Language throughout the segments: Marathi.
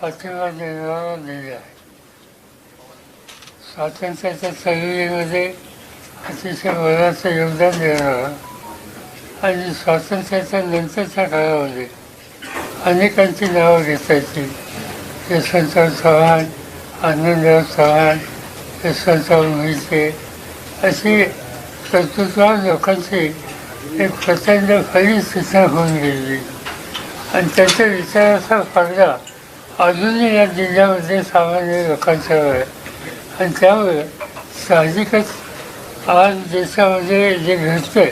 पाठिंबा देणारा दिले आहे. स्वातंत्र्याच्या चळवळीमध्ये अतिशय मोलाचं योगदान देणारा आणि स्वातंत्र्याच्या नंतरच्या काळामध्ये अनेकांची नावं घेता येतील. यशवंतराव चव्हाण आनंदराव चव्हाण यशवंतराव मोहिते अशी कर्तृत्वान लोकांची एक प्रचंड फळी सूचना होऊन गेली. आणि त्यांच्या विचाराचा फायदा अजूनही या जिल्ह्यामध्ये सामान्य लोकांच्या आहे आणि त्यामुळे साहजिकच आज देशामध्ये जे घडतंय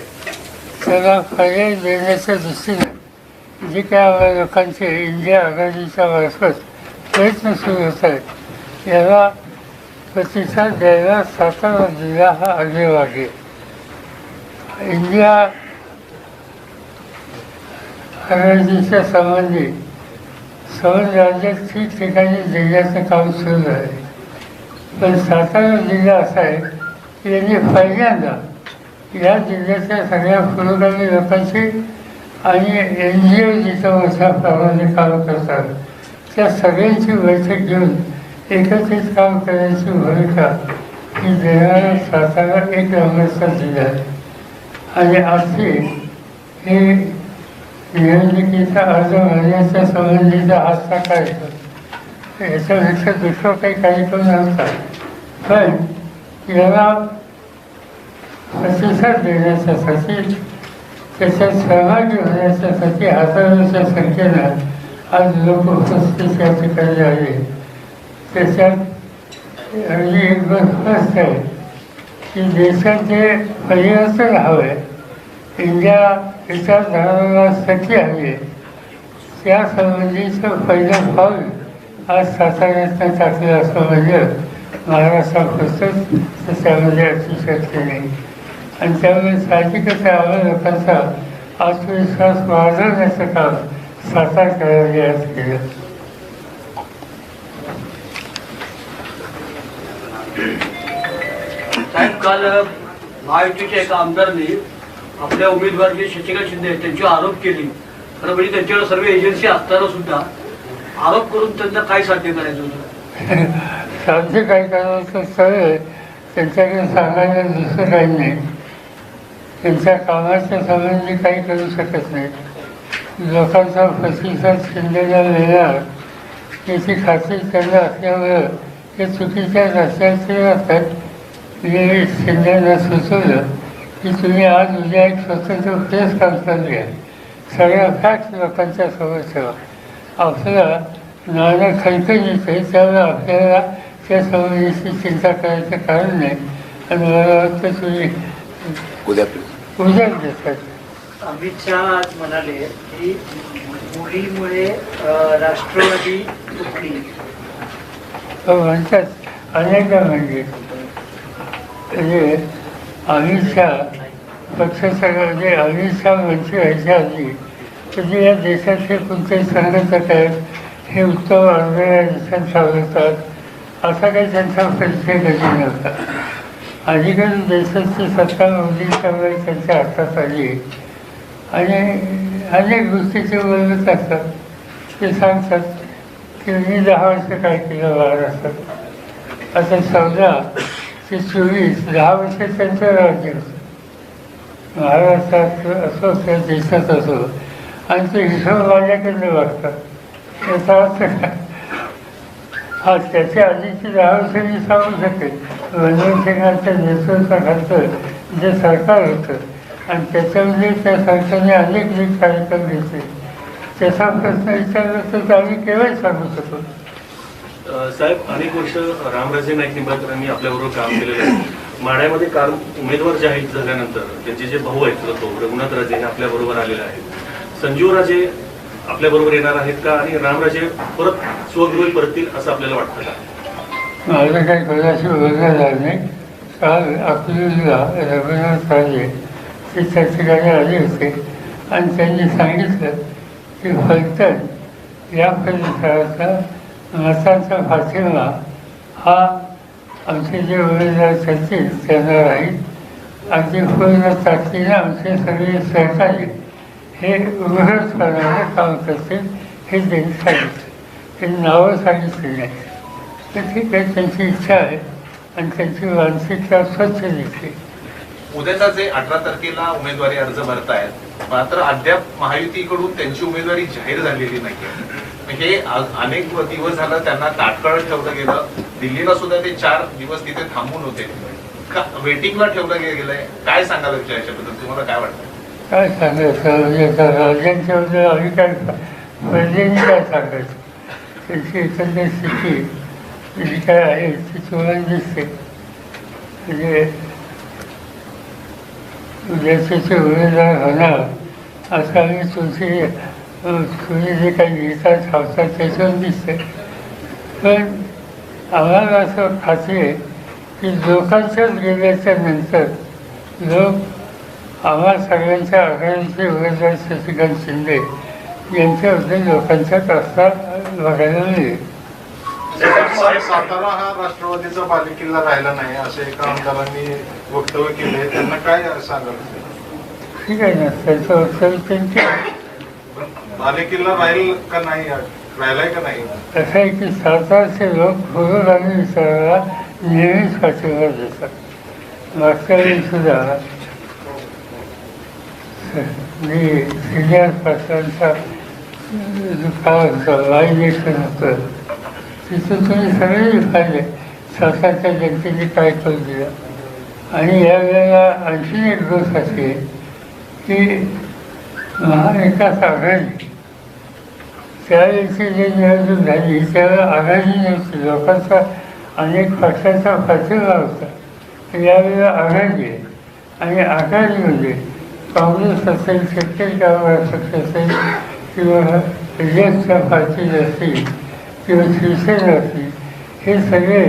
त्याला पर्याय देण्याच्या दृष्टीने जे काय आम्हाला लोकांचे इंडिया आघाडीच्या मार्फत प्रयत्न सुरू होत आहेत याला प्रतिसाद द्यायला सातारा जिल्हा हा आग्रवागी आहे. इंडिया आघाडीच्या संबंधी सर्व राज्यात ठिकठिकाणी जिल्ह्याचं काम सुरू आहे. पण सातारा जिल्हा असा आहे की त्यांनी पहिल्यांदा या जिल्ह्यातल्या सगळ्या पुरोगामी लोकांची आणि एन जी ओ जिथं मोठ्या प्रमाणे काम करतात त्या सगळ्यांची बैठक घेऊन एकत्रित काम करण्याची भूमिका ही देणारा सातारा एक नंबरचा जिल्हा आहे. आणि आजची हे निवडणुकीचा अर्ज भरण्याच्या संबंधीचा आजचा कार्यक्रम याच्यापेक्षा दुसरं काही कार्यक्रम नव्हता. पण याला प्रतिसाद देण्याच्यासाठी त्याच्यात सहभागी होण्याच्यासाठी हजारोच्या संख्येनं आज लोक उपस्थित या ठिकाणी आले त्याच्यात अगदी एक गोष्ट स्पष्ट आहे की देशाचे परिवर्तन हवं आहे इंडिया विचारधाराला सखी हवी. आहे त्या संबंधीचं पहिलं पाऊल आज साताऱ्यातनं टाकलं असं म्हणजे महाराष्ट्रात होतंच तर त्यामध्ये नाही आणि त्यामुळे साहजिकच आम्हाला लोकांचा आत्मविश्वास वाढवण्याचं काम सातार करायला आज केलं. साहेब काल महायुतीच्या एका आमदारांनी आपल्या उमेदवार जे शशिकांत शिंदे आहेत त्यांची आरोप केली. खरं म्हणजे त्यांच्याकडे सर्व एजन्सी असताना सुद्धा आरोप करून त्यांना काय साध्य करायचं होतं? साध्य काय करायचं सगळे त्यांच्याकडे सांगायला दुसरं काही नाही. त्यांच्या कामाच्या संबंधी काही करू शकत नाही. लोकांचा प्रतिसाद शिंदेला मिळणार याची खात्री त्यांना असल्यामुळं हे चुकीच्या रस्त्याचे असतात. मी शिंदेला सुचवलं. की तुम्ही आज उद्या एक स्वतंत्र प्रेस कॉन्फरन्स घ्या. सगळ्या फॅक्ट लोकांच्या समोर ठेवा. आपल्याला नाणं खणखणीत आहे त्यामुळे आपल्याला त्या संबंधीची चिंता करायचं कारण नाही. आणि मला वाटतं तुम्ही उद्या. उद्या देतात. अमित शहा आज म्हणाले की मुलीमुळे राष्ट्रवादी तुटली तो म्हणतात. अनेकदा म्हणजे. म्हणजे अमित शहा पक्षाचा म्हणजे अमित शहा मंत्री व्हायच्या आधी म्हणजे या देशातले कोणते संघटक आहेत हे उत्तम ऑर्गनायझेशन सावरतात. असा काही त्यांचा परिचय कधी नव्हता. अलीकडे देशाची सत्ता मोदींच्यामुळे त्यांच्या हातात आली. आणि अनेक गोष्टीचे बोलत असतात. ते सांगतात की मी दहा वर्ष काय केलं महाराष्ट्रात आता चौदा ते चोवीस दहा वर्ष त्यांचं राज्य. होतं महाराष्ट्रात असो किंवा देशात असो आणि ते हिशोब माझ्याकडनं वागतात? याचा अर्थ हा त्याच्या आधीची दहा वर्ष मी सांगू शकेल. रणवीर सिंगांच्या नेतृत्वाखालचं जे सरकार होतं आणि त्याच्यामध्ये त्या सरकारने अनेक नीट कार्यक्रम घेतले. त्याचा प्रश्न विचारला तर आम्ही केव्हाही सांगू शकतो साहेब अनेक वर्ष रामराजे नाईक निंबाळकरांनी आपल्याबरोबर काम केलेलं आहे. माढ्यामध्ये काल उमेदवार जाहीर झाल्यानंतर त्यांचे जे भाऊ आहेत तो रघुनाथ राजे हे आपल्याबरोबर आलेले आहेत. संजीव राजे आपल्याबरोबर येणार आहेत का? आणि रामराजे परत स्वगृही परतील असं आपल्याला वाटतं का? माझं काही कोणाशी बोलणं झालं नाही. काल अकलूजला रघुनाथ राजे ते त्या ठिकाणी आले होते. आणि त्यांनी सांगितलं की फलटण या परिसराचा मतांचा पाठिंबा हा आमचे जे उमेदवार करतील त्यांना राहील अगदी पूर्ण ताकदीने आमचे सगळे सहकारी हे उघडपणाने काम करतील हे त्यांनी सांगितलं. त्यांनी नावं सांगितली नाही तर ठीक आहे त्यांची इच्छा आहे आणि त्यांची मानसिकता स्वच्छ दिसते उद्याचा जे अठरा तारखेला उमेदवारी अर्ज भरतायत मात्र अद्याप महायुतीकडून त्यांची उमेदवारी जाहीर झालेली नाही म्हणजे हे अनेक दिवस झालं त्यांना ताटकळत ठेवलं गेलं. दिल्लीला सुद्धा ते चार दिवस तिथे थांबून होते. वेटिंगला ठेवलं गेलंय? काय सांगाल विचार याच्याबद्दल? तुम्हाला काय वाटतं? काय सांगायचं? म्हणजे आम्ही काय काय सांगायचं? त्यांची एकंदर स्थिती जी काय आहे ती तुम्हाला दिसते. म्हणजे उद्याचे उमेदवार होणार असं आम्ही तुमची तुम्ही जे काही लिहितात सांगतात त्याच्यावर दिसते. पण आम्हाला असं खात्री आहे की लोकांच्याच गेल्याच्यानंतर लोक आम्हा सगळ्यांच्या आघाडीचे उमेदवार शशिकांत शिंदे यांच्याबद्दल लोकांच्यात रस्ता बघायला मिळेल. सातारा हा राष्ट्रवादीचा बालेकिल्ला राहिला नाही असे एका आमदारांनी वक्तव्य केले त्यांना काय सांगाल? ठीक आहे ना त्यांचं वक्तव्य त्यांचे बालेकिल्ला राहील का नाही? राहिलाय का नाही? असं आहे की सातारचे लोक पुढं आणि विचारायला नेहमीच पाठिंबा देतात मागच्या वेळी सुद्धा. मी सिनियर पाटलांचा दुकान होतं. वाईनेशन होतं तिथं तुम्ही सगळे पाहिले. सरकारच्या जनतेने काय करून दिलं? आणि यावेळेला आणखी एक गोष्ट अशी की महाविकास आघाडी त्यावेळेची जी निवडणूक झाली त्यावेळेला आघाडी नव्हती लोकांचा अनेक पक्षाचा पाठिंबा होता यावेळी यावेळेला आघाडी आहे आणि आघाडीमध्ये काँग्रेस असेल शेतकरी कामगार पक्ष असेल किंवा रिजनच्या पार्टी असतील किंवा शिवसेना असतील हे सगळे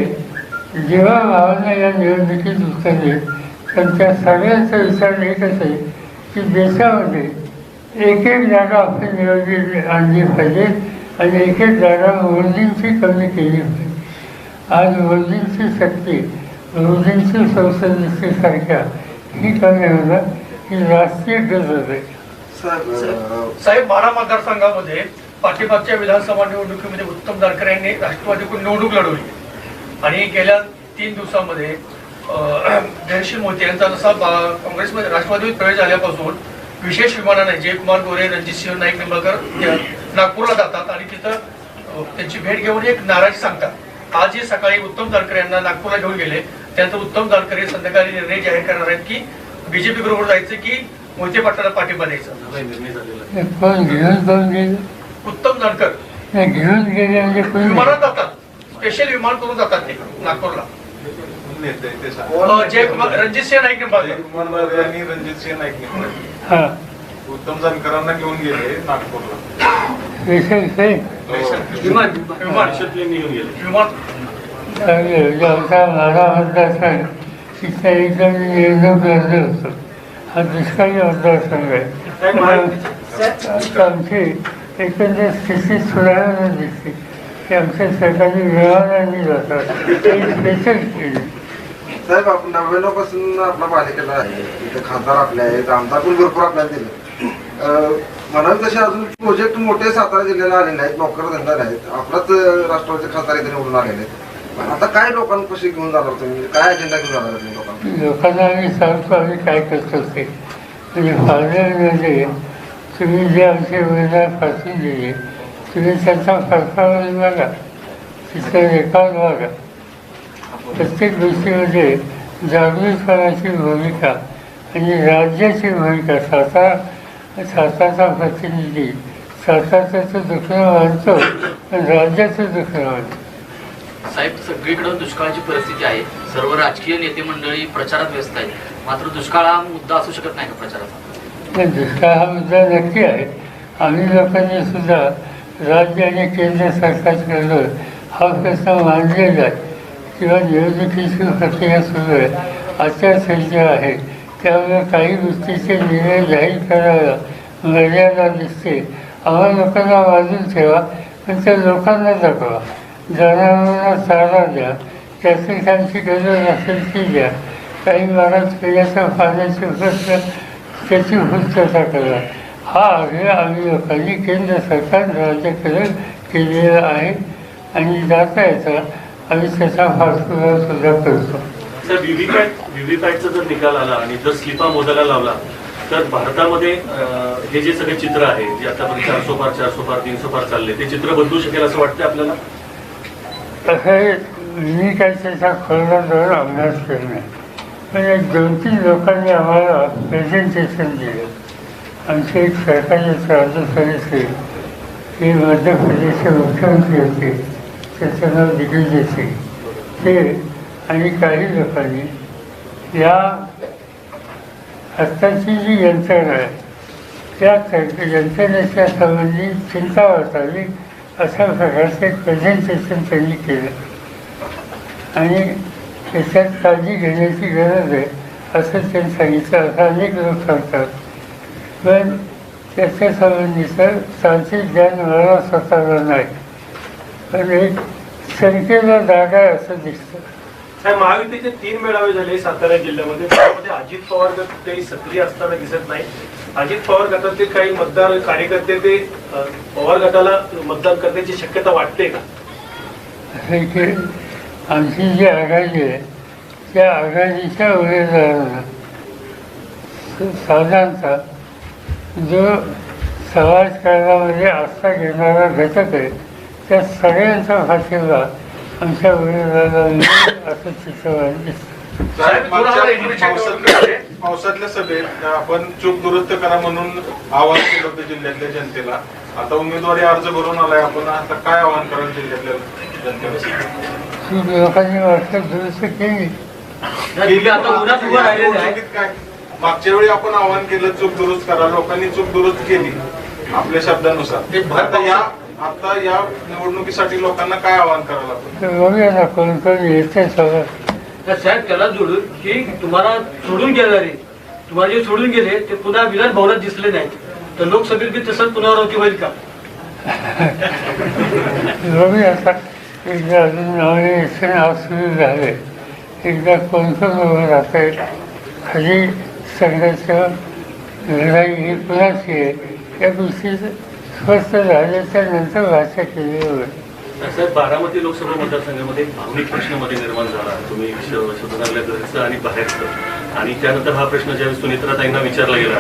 जेव्हा भावना या निवडणुकीत उतरले तर त्या सगळ्यांचा विचार एकच आहे की देशामध्ये एक एक जागा आपण निवडली आणली पाहिजे आणि एक एक जागा मोदींची कमी केली पाहिजे. आज मोदींची शक्ती मोदींची संसदेसारख्या ही कमी होणं ही राष्ट्रीय गरज आहे. साहेब बारा मतदारसंघामध्ये पाठीमागच्या विधानसभा निवडणुकीमध्ये उत्तम जानकर यांनी राष्ट्रवादीकडून निवडणूक लढवली. आणि गेल्या तीन दिवसामध्ये अं, जयश्री मोहिते यांचा जसा बा- काँग्रेसमध्ये राष्ट्रवादीत प्रवेश झाल्यापासून विशेष विमानाने जयकुमार गोरे रणजितसिंह नाईक निंबाळकर या नागपूरला जातात आणि तिथं त्यांची भेट घेऊन एक नाराजी सांगतात. आजही सकाळी उत्तम जानकर यांना नागपूरला घेऊन गेले. त्यानंतर उत्तम जानकर हे संध्याकाळी निर्णय जाहीर करणार आहेत की बीजेपी बरोबर जायचं की मोहिते पाटलाला पाठिंबा द्यायचा. हे उत्तम जानकर हे विमानात जातात. स्पेशल विमान करून जातात ते नागपूरला. नेते ते सांग. अं, जयकुमार रणजित सिंह नाईक जयकुमार आणि रणजित सिंह नाईक. हां. उत्तम जानकरांना घेऊन गेले नागपूरला. विशेष आहे विमान. विमान देशातल्यांनी घेऊन गेले. विमान. आमचा माझा मतदारसंघ तिथं एकदम लढलं होतं हा दुष्काळी मतदारसंघ आहे आमची एकंदर स्थिती सुधारणा दिसते. की आमच्या सरकारी विमानांनी जातात. स्पेशल केली. साहेब आपण नव्याण्णवपासून आपला पालिकेला आहे. इथं खासदार आपले आहेत. आमदार पण भरपूर आपल्याला दिले. म्हणाल तसे अजून प्रोजेक्ट मोठे सातारा जिल्ह्याला आलेले आहेत नोकर धंदा आहेत. आपलाच राष्ट्रवादीचे खासदार इथे निवडून आलेले आहेत. आता काय लोकांपाशी घेऊन जाणार तुम्ही? म्हणजे काय अजेंडा घेऊन जाणार तुम्ही लोकांना? लोकांना आम्ही सांगतो आम्ही काय करतो ते. म्हणजे फायनलमध्ये तुम्ही जे आमचे उमेदवार पाठवून दिले तुम्ही त्यांचा परफॉर्मन्स बघा. तिथे रेकॉर्ड बघा. प्रत्येक गोष्टीमध्ये जागृतपणाची भूमिका आणि राज्याची भूमिका सातारा सातारचा प्रतिनिधी सातारचं दुखणं मानतो पण राज्याचं दुखणं मानतो साहेब सगळीकडे दुष्काळाची परिस्थिती आहे. सर्व राजकीय नेते मंडळी प्रचारात व्यस्त आहेत. मात्र दुष्काळ हा मुद्दा असू शकत नाही का प्रचाराचा? नाही, दुष्काळ हा मुद्दा नक्की आहे. आम्ही लोकांनी सुद्धा राज्य आणि केंद्र सरकारकडं हा प्रश्न मांडलेला आहे. किंवा निवडणुकीची प्रक्रिया सुरू आहे आचारसंहिता आहे. त्यामुळे काही गोष्टीचे निर्णय जाहीर करायला मर्यादा दिसते. आम्हा लोकांना वाजून ठेवा पण त्या लोकांना दाखवा. जनावरांना चारा द्या. त्याची त्यांची गरज असेल ती द्या. काही भागात पिण्याचा पाण्याचे प्रश्न त्याची पूर्तता करा. हा आग्रह आम्ही लोकांनी केंद्र सरकार राज्याकडे केलेला आहे. आणि जाता येता आम्ही त्याचा पाठपुरावा सुद्धा करतो. सर व्हीव्हीपॅट व्हीव्हीपॅटचा जर निकाल आला आणि जर स्लिपा मोजायला लावला तर भारतामध्ये हे जे सगळे चित्र आहे जे आतापर्यंत चारसो पार चारसो पार तीनशो पार चालले ते चित्र बदलू शकेल असं वाटतं आपल्याला? आहे, मी काही त्याचा खोलला जाऊन अभ्यास केला. नाही पण एक दोन तीन लोकांनी आम्हाला प्रेझेंटेशन दिलं. आमचे एक सरकारी राज्यसभेचे हे मध्य प्रदेशचे मुख्यमंत्री होते. त्याचं नाव दिग्विजय सिंग ते आणि काही लोकांनी या आत्ताची जी यंत्रणा आहे त्या यंत्रणेच्या संबंधी चिंता वाटावी अशा प्रकारचे प्रेझेंटेशन त्यांनी केलं. आणि त्याच्यात काळजी घेण्याची गरज आहे असं त्यांनी सांगितलं. असं अनेक लोक सांगतात. पण त्याच्या संबंधीचं तांत्रिक ज्ञान मला स्वतःला नाही. एक संख्येला जागा आहे असं दिसतं. साहेब महायुतीचे तीन मेळावे झाले सातारा जिल्ह्यामध्ये. त्यामध्ये अजित पवार गट काही सक्रिय असताना दिसत नाही. अजित पवार गटाचे काही मतदार कार्यकर्ते ते अ, पवार गटाला मतदान करण्याची शक्यता वाटते का? आमची जी आघाडी आहे त्या आघाडीच्या उमेदवारांना साधारणतः जो समाजकारणामध्ये आस्था घेणारा घटक आहे त्या सगळ्यांचा पाठिंबा आमच्या मिळेल असं चित्रपट दिसतं साहेब, मागच्या पावसातल्या पावसातल्या सभेत आपण चूक दुरुस्त करा म्हणून आवाहन केलं होतं जिल्ह्यातल्या जनतेला. आता उमेदवारी अर्ज भरून आलाय आपण आता काय आवाहन कराल जिल्ह्यातल्या जनतेला? ती लोकांनी दुरुस्त केली. आता उन्हात उभं राहिलेले आहे. चुकीत काय? मागच्या वेळी आपण आवाहन केलं चूक दुरुस्त करा. लोकांनी चूक दुरुस्त केली आपल्या शब्दानुसार. आता या आता या निवडणुकीसाठी लोकांना काय आवाहन करायला बघूया कोण कोण येते सगळं तर साहेब त्याला जोडून की तुम्हाला सोडून गेणारे तुम्हाला जे सोडून गेले ते पुन्हा विधान भवनात दिसले नाहीत. तर लोकसभेत बी तसंच पुनरावृत्ती होईल का? बघूया आता एकदा अजून नॉमिनेशन आज सुरू झाले एकदा कोण कोण उभं राहतंय खाली संघर्ष लढाई ही कुणाची आहे या गोष्टी स्पष्ट झाल्याच्यानंतर भाषा केली होईल साहेब बारामती लोकसभा मतदारसंघामध्ये भावनिक प्रश्नमध्ये निर्माण झाला. तुम्ही श- शोधनातल्या घरचं आणि बाहेरचं. आणि त्यानंतर हा प्रश्न ज्यावेळी सुनेत्राताईंना विचारला गेला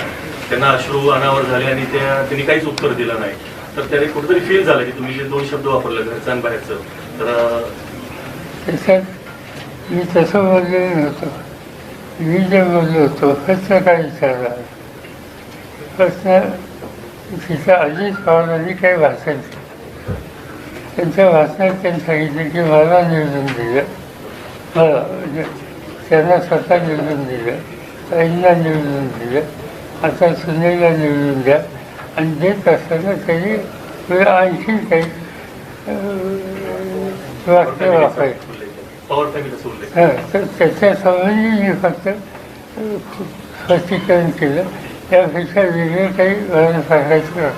त्यांना अश्रू अनावर झाले आणि त्या त्यांनी काहीच उत्तर दिलं नाही. तर त्याने कुठेतरी फील झालं की तुम्ही जे दोन शब्द वापरले घरचं आणि बाहेरचं तर मी तसं बोललेलो नव्हतो. मी जे बोललो होतो प्रश्न काय विचारला? प्रश्न तिथं अजित पवारांनी काही भाषण केलं त्यांच्या भाषणात त्यांनी सांगितलं की मला निवडून दिलं. मला म्हणजे त्यांना स्वतः निवडून दिलं ताईंना निवडून दिलं आता सुनेला निवडून द्या. आणि देत असताना त्यांनी पुढे आणखीन काही वाक्य वापरायचं हा, तर त्याच्या संबंधी मी फक्त स्पष्टीकरण केलं. त्यापेक्षा वेगळी काही गरज सांगायचं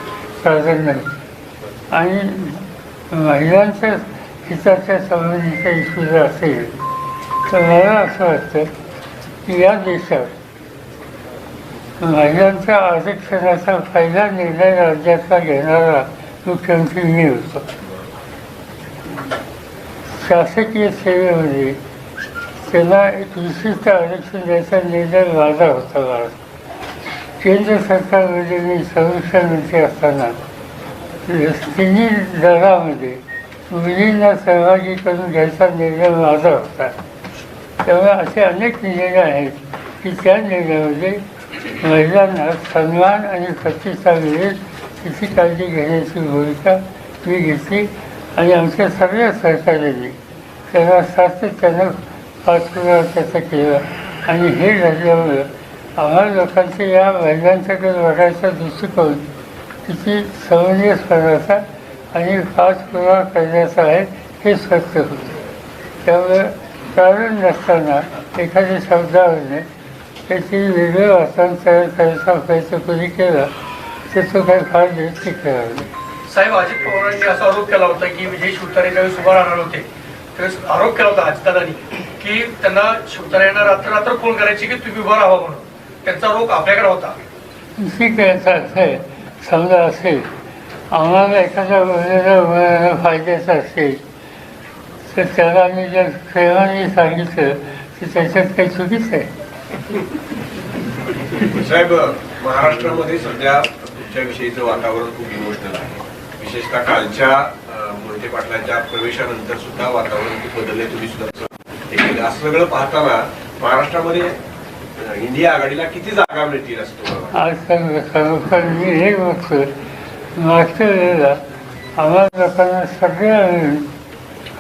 साधन नाही आणि महिलांच्या हिताच्या संबंधीचा इश्यू जर असेल तर मला असं वाटतं की या देशात महिलांच्या आरक्षणाचा पहिला निर्णय राज्यातला घेणारा मुख्यमंत्री मी होतो. शासकीय सेवेमध्ये त्यांना एक विशिष्ट आरक्षण द्यायचा निर्णय माझा होता. भारत केंद्र सरकारमध्ये म्हणजे मी संरक्षण मंत्री असताना तिन्ही दरामध्ये मुलींना सहभागी करून घ्यायचा निर्णय माझा होता. त्यामुळे असे अनेक निर्णय आहेत की त्या निर्णयामध्ये महिलांना सन्मान आणि प्रतिष्ठा मिळेल तिची काळजी घेण्याची भूमिका मी घेतली आणि आमच्या सगळ्या सहकार्यांनी त्याला सातत्यानं पाठपुरावा त्याचा केला आणि हे झाल्यामुळं आम्हाला लोकांची या महिलांच्याकडे लढायचा दृष्टिकोन किती करण्याचा आणि पाठपुरावा करण्याचा आहे हे स्वच्छ होते. त्यामुळे कारण नसताना एखाद्या शब्दावरने त्याची वेगळं वाचन तयार करायचा प्रयत्न कोणी केला तर तो काही फार दिवस टिकणार नाही साहेब अजित पवारांनी असा आरोप केला होता की विजय शिवतारे ज्यावेळेस उभा राहणार होते. त्यावेळेस आरोप केला होता अजितदादांनी की त्यांना शिवतारे रात्र रात्र फोन करायची की तुम्ही उभा राहा म्हणून. त्यांचा आरोप आपल्याकडे होता. ठीक आहे आहे समजा असेल आम्हाला एखाद्या वेळेला फायद्याचं असेल तर त्याला आम्ही जर प्रेमाने सांगितलं तर त्याच्यात काही चुकीचं आहे. साहेब महाराष्ट्रामध्ये सध्या तुमच्याविषयीचं वातावरण खूप इमोशनल आहे. विशेषतः कालच्या मोहिते पाटलांच्या प्रवेशानंतर सुद्धा वातावरण खूप बदलले तुम्ही सुद्धा असं हे सगळं पाहताना महाराष्ट्रामध्ये इंडिया आघाडीला किती जागा मिळतील असं सर्व खरोखर मी हे बघतो मागच्या वेळेला आम्हाला लोकांना सगळ्या मिळून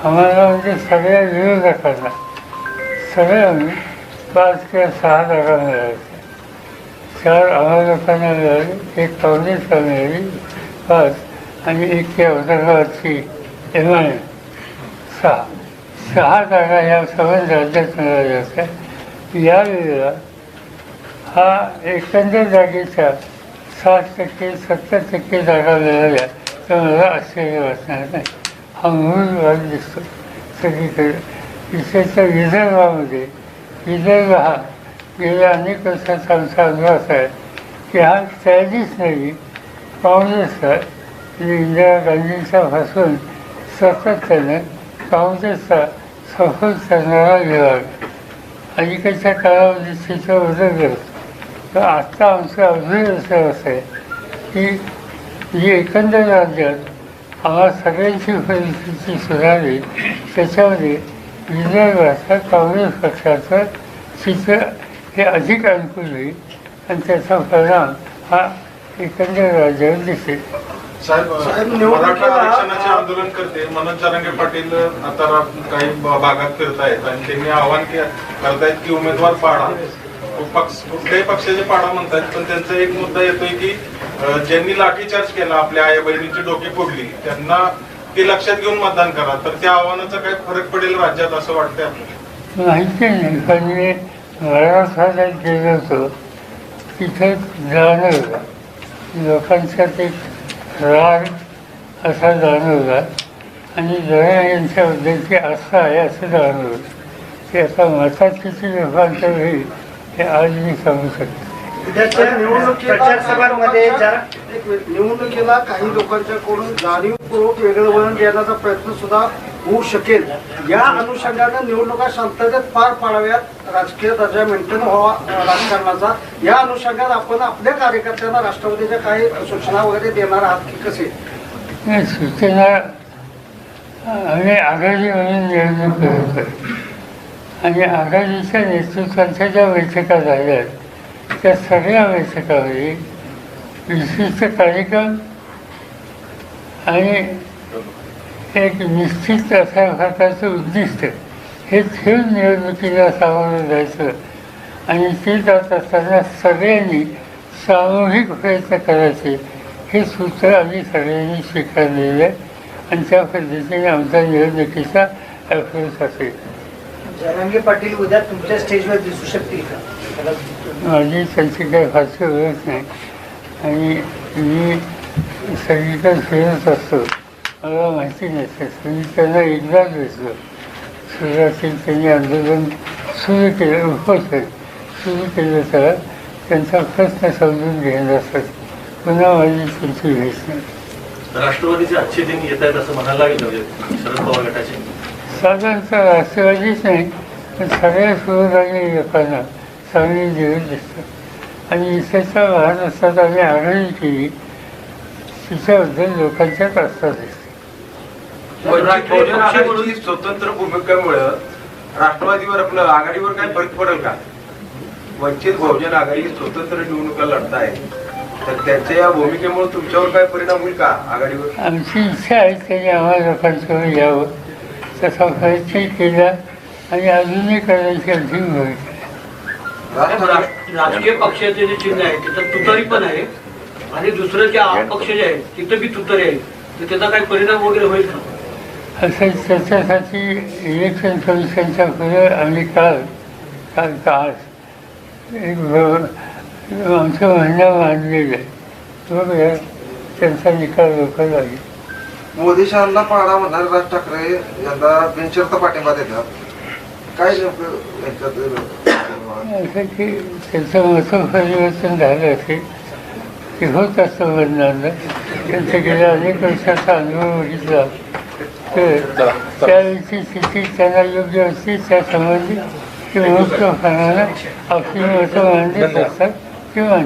आम्हाला म्हणजे सगळ्या विरोधकांना सगळ्या मिळून पाच किंवा सहा जागा मिळायच्या. चार आम्हाला लोकांना मिळाली एक काँग्रेसला मिळाली पाच आणि एक त्या औरंगाबादची एम आय एम. सहा. सहा जागा या सगळ्या राज्यात मिळाल्या होत्या. यावेळेला हा एकंदर जागेच्या साठ टक्के सत्तर टक्के जागा मिळाल्या तर मला आश्चर्य वाटणार नाही. हा मूळ भाग दिसतो सगळीकडे. विशेषतः विदर्भामध्ये. विदर्भ हा गेल्या अनेक वर्षाचा आमचा अनुभव आहे की हा त्याचीच नाही. काँग्रेसचा म्हणजे इंदिरा गांधींचा पासून सातत्यानं काँग्रेसचा सफल करणारा विभाग. अलीकडच्या काळामध्ये तिचा बदल करतो तर आत्ता आमचं अजून असं असं आहे की जी एकंदर राज्यात आम्हाला सगळ्यांची परिस्थिती सुधारली त्याच्यामध्ये विदर्भाच्या काँग्रेस पक्षाचं चित्र हे अधिक अनुकूल होईल आणि त्याचा परिणाम हा एकंदर राज्यावर दिसेल. साहेब मराठा आरक्षणाचे आंदोलन करते मनोज जरांगे पाटील आता काही भागात फिरतायत आणि त्यांनी आव्हान के- करतायत की उमेदवार पाडा. पक्ष कुठल्याही पक्षाचे पाडा म्हणतात पण त्यांचा एक मुद्दा येतोय की ज्यांनी लाठीचार्ज केला आपल्या आई बहिणीची डोके फोडली त्यांना ते लक्षात घेऊन मतदान करा. तर त्या आव्हानाचा काय फरक पडेल राज्यात असं वाटतंय आपल्याला. माहिती नाही पण मी मराठवाड्यात गेलो होतो तिथे जाणवलं. लोकांचा ते राग असा जाणवला. आणि जरा यांच्याबद्दलची आस्था आहे असं जाणवलं. की आता मतात किती लोकांचं होईल. हे आज मी सांगू शकतो उद्याच्या प्रचार सभांमध्ये ज्या एक मिनिट. निवडणुकीला काही लोकांच्याकडून जाणीवपूर्वक वेगळं वळण देण्याचा प्रयत्न सुद्धा होऊ शकेल या अनुषंगानं निवडणुका शांततेत पार पाडाव्यात राजकीय दर्जा मेंटेन व्हावा राजकारणाचा या अनुषंगात आपण आपल्या कार्यकर्त्यांना राष्ट्रवादीच्या काही सूचना वगैरे देणार आहात की कसे नाही, सूचना आम्ही आघाडी म्हणून आहे. आणि आघाडीच्या नेतृत्वांच्या ज्या बैठका झाल्या त्या सगळ्या बैठकामध्ये विशिष्ट कार्यक्रम आणि एक निश्चित असा प्रकारचं उद्दिष्ट हे ठेवून निवडणुकीला सामोरं जायचं आणि ते जात असताना सगळ्यांनी सामूहिक प्रयत्न करायचे हे सूत्र आम्ही सगळ्यांनी स्वीकारलेलं आहे. आणि त्या पद्धतीने आमच्या निवडणुकीचा अभ्यास असेल. जरांगे पाटील उद्या तुमच्या स्टेजवर दिसू शकतील का? माझी त्यांची काही फारशी ओळख नाही आणि मी सगळीकडे फिरत असतो. मला माहिती नसते मी त्यांना एकदाच भेटलो सुरुवातीला त्यांनी आंदोलन सुरू केलं उपोषण सुरू केलं तर त्यांचा प्रश्न समजून घेण्यासाठी पुन्हा माझी त्यांची भेट. नाही राष्ट्रवादीचे अच्छे दिन येत आहेत असं म्हणायला लागेल म्हणजे शरद पवार गटाचे. साधारणतः राष्ट्रवादीच नाही पण सगळ्या सुविधांनी लोकांना चांगली जीवन दिसतं आणि इथेचा असतात आम्ही आघाडी केली तिच्याबद्दल लोकांच्याच आस्था दिसते स्वतंत्र भूमिकेमुळं राष्ट्रवादीवर आपलं आघाडीवर काय फरक पडेल का वंचित बहुजन आघाडी स्वतंत्र निवडणुका लढताय तर त्याच्या या भूमिकेमुळे तुमच्यावर काय परिणाम होईल का आघाडीवर आमची इच्छा आहे त्यांनी आम्हाला लोकांसमोर यावं तसा प्रयत्न केला आणि अजूनही करायची. साहेब, राज- राजकीय पक्षाचे जे चिन्ह आहे तिथं तुतारी पण आहे. आणि दुसरं जे अपक्ष जे आहे तिथं बी तुतारी आहे. तर त्याचा काही परिणाम वगैरे होईल का? असं त्याच्यासाठी इलेक्शन कमिशनच्या पुढे आम्ही काल काल काल एक आमचं म्हणणं मांडलेलं आहे. त्यांचा निकाल लोक लागेल. मोदी शहांना पाडा म्हणणारे राज ठाकरे यांना बिनशर्त पाठिंबा देतात. काय नेमकं यांच्यात असं की त्यांचं मत परिवर्तन झालं असेल की होत असतं त्यांचा गेल्या अनेक वर्षाचा अनुभव बघितला. तर त्यावेळीची स्थिती त्यांना योग्य असते त्या संबंधी ते होणारा आपली मतं मांडत असतात किंवा